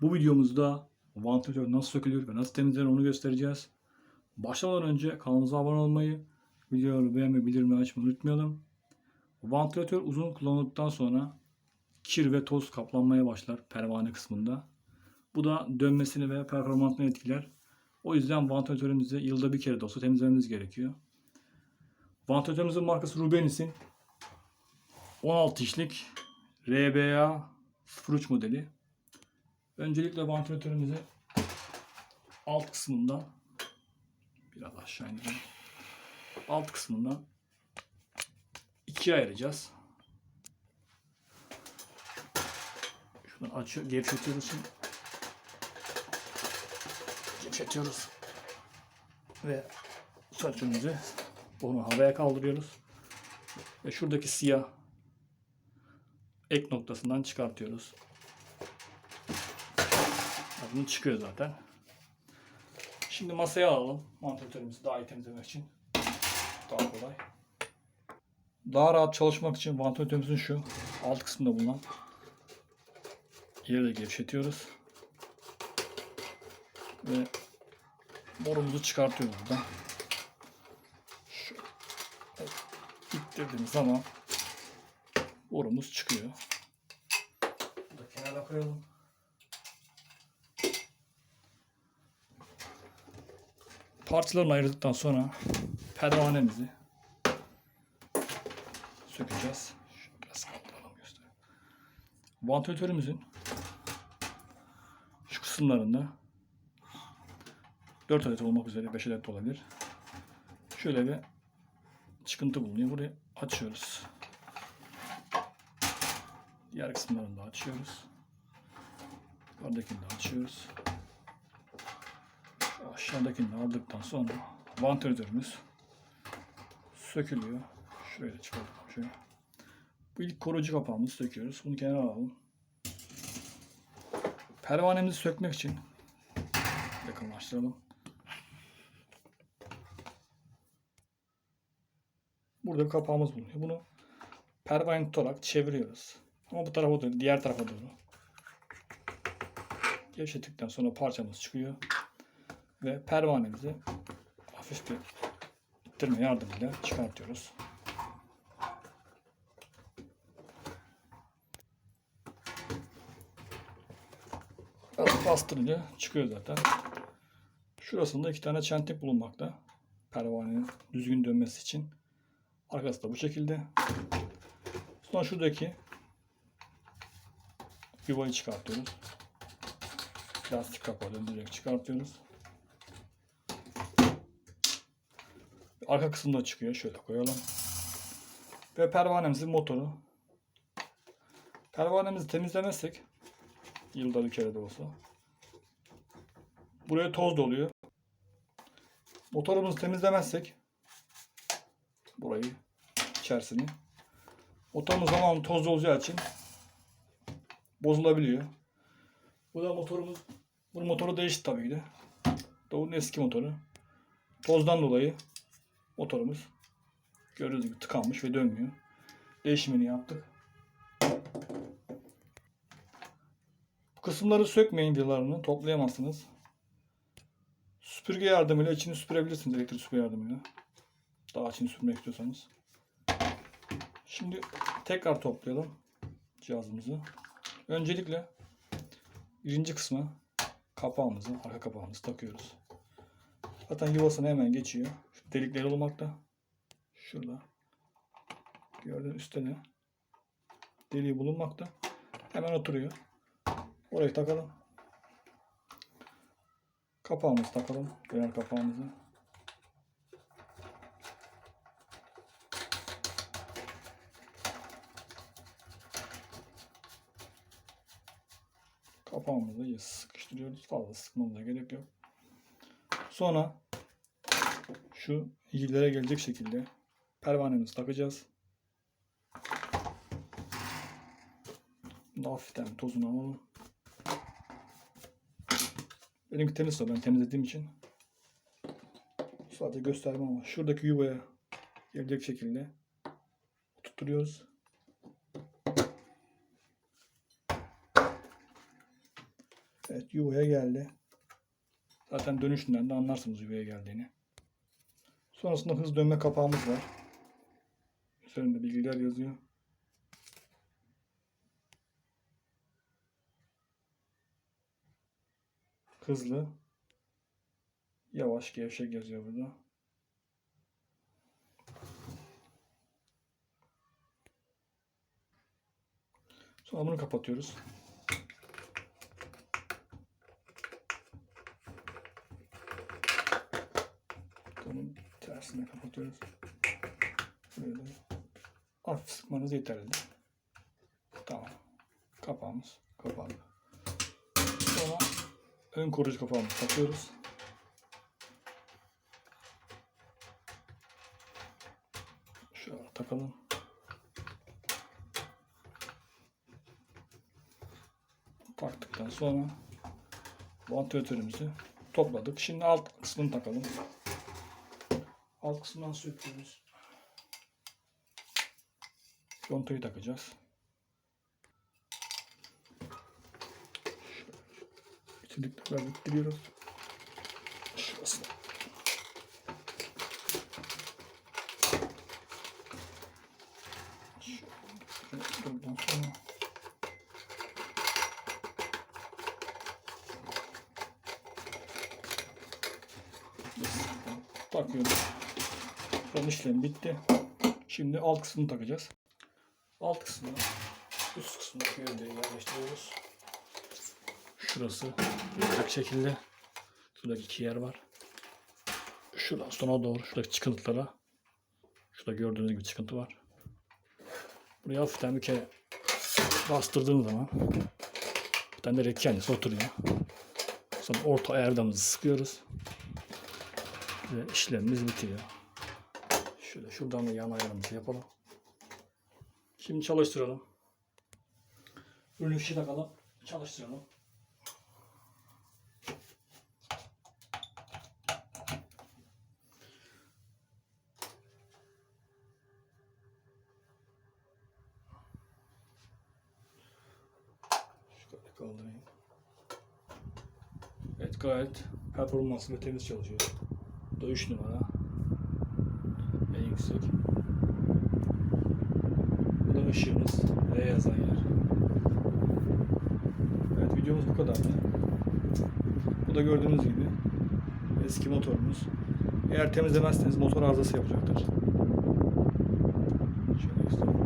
Bu videomuzda vantilatör nasıl sökülür ve nasıl temizlenir onu göstereceğiz. Başlamadan önce kanalımıza abone olmayı, videoları beğenmeyi, bildirimleri açmayı unutmayalım. Vantilatör uzun kullanıldıktan sonra kir ve toz kaplanmaya başlar pervane kısmında. Bu da dönmesini ve performansını etkiler. O yüzden vantilatörümüzü yılda bir kere de olsa temizlememiz gerekiyor. Vantilatörümüzün markası Rubenis'in 16 işlik RBA 03 modeli. Öncelikle vantilatörümüzü alt kısmından biraz aşağı indirelim. Alt kısmından ikiye ayıracağız. Şuradan açıyor, gevşetiyoruz şimdi. Gevşetiyoruz. Ve saçımızı onu havaya kaldırıyoruz. Ve şuradaki siyah ek noktasından çıkartıyoruz. Bunu çıkıyor zaten. Şimdi masaya alalım. Vantilatörümüzü daha iyi temizlemek için. Daha kolay. Daha rahat çalışmak için vantilatörümüzün şu alt kısmında bulunan yeri gevşetiyoruz. Ve borumuzu çıkartıyoruz buradan. İttirdiğimiz zaman borumuz çıkıyor. Bunu da kenara koyalım. Parçalarını ayırdıktan sonra pervanemizi sökeceğiz. Şunu biraz kaldıralım göstereyim. Vantilatörümüzün şu kısımlarında 4 adet olmak üzere 5 adet de olabilir. Şöyle bir çıkıntı bulunuyor. Burayı açıyoruz. Diğer kısımlarını da açıyoruz. Yukarıdakini de açıyoruz. Aşağıdakini aldıktan sonra vantilatörümüz sökülüyor. Da çıkartalım şöyle. Bu ilk koruyucu kapağımızı söküyoruz. Bunu kenara alalım. Pervanemizi sökmek için yakınlaştıralım. Burada bir kapağımız bulunuyor. Bunu pervane tutarak çeviriyoruz. Ama bu tarafa doğru, diğer tarafa doğru. Gevşettikten sonra parçamız çıkıyor. Ve pervanemizi hafif bir ittirme yardımıyla çıkartıyoruz. Biraz bastırınca çıkıyor zaten. Şurasında iki tane çentik bulunmakta. Pervanenin düzgün dönmesi için. Arkası da bu şekilde. Sonra şuradaki yuvayı çıkartıyoruz. Plastik kapağı döndürerek çıkartıyoruz. Arka kısımda çıkıyor. Şöyle koyalım. Ve pervanemizin motoru. Pervanemizi temizlemezsek yılda bir kere de olsa buraya toz doluyor. Motorumuzu temizlemezsek burayı içerisini motorumuz zaman tozlu olacağı için bozulabiliyor. Bu da motorumuz bunun motoru değişti tabii ki de. Doğu'nun eski motoru. Tozdan dolayı motorumuz gördüğünüz gibi tıkanmış ve dönmüyor. Değişimini yaptık. Bu kısımları sökmeyin vidalarını toplayamazsınız. Süpürge yardımıyla içini süpürebilirsiniz elektrik süpürge yardımıyla. Daha içini süpürmek istiyorsanız. Şimdi tekrar toplayalım cihazımızı. Öncelikle birinci kısma kapağımızı, arka kapağımızı takıyoruz. Zaten yuvasına hemen geçiyor. Şu delikleri olmakta. Şurada. Gördüğün üstte de deliği bulunmakta. Hemen oturuyor. Orayı takalım. Kapağımızı takalım. Diğer kapağımızı. Kapağımızı sıkıştırıyoruz. Fazla sıkmamıza gerek yok. Sonra şu ilgilere gelecek şekilde pervanemizi takacağız. Bunu hafiften tozunu alalım. Benimki temiz ben temizlediğim için sadece göstermem ama şuradaki yuvaya gelecek şekilde tutturuyoruz. Evet yuvaya geldi. Zaten dönüşünden de anlarsınız yuvaya geldiğini. Sonrasında hız dönme kapağımız var. Üzerinde bilgiler yazıyor. Hızlı. Yavaş gevşek yazıyor burada. Sonra bunu kapatıyoruz. Bunun tersine kapatıyoruz. Böyle. Hafif sıkmanız yeterli. Tamam. Kapağımız kapandı. Sonra ön koruyucu kapağımızı takıyoruz. Şöyle takalım. Taktıktan sonra vantilatörümüzü topladık. Şimdi alt kısmını takalım. Alt kısmından söküyoruz. Contayı takacağız. Bitirdik tekrar bittiriyoruz. Şurası. Şöyle buradan sonra takıyoruz. Son işlem bitti. Şimdi alt kısmını takacağız. Alt kısmını üst kısmındaki yönde yerleştiriyoruz. Şurası gelecek şekilde. Şuradaki iki yer var. Şuradan sona doğru şuradaki çıkıntılara şurada gördüğünüz gibi çıkıntı var. Buraya hafiften bir kere bastırdığım zaman bir tane de rek kendisi oturuyor. Sonra orta ayardamızı sıkıyoruz. Ve işlemimiz bitiyor. Şöyle şuradan da yan ayarımızı yapalım. Şimdi çalıştıralım. Ürünü fişi takalım. Çalıştıralım. Şöyle kaldırayım. Evet gayet performanslı ve temiz çalışıyor. Bu da 3 numara. Yüksek. Bu da ışığımız. V yazan yer. Evet videomuz bu kadardı. Bu da gördüğünüz gibi eski motorumuz. Eğer temizlemezseniz motor arızası yapacaktır. Şöyle göstereyim.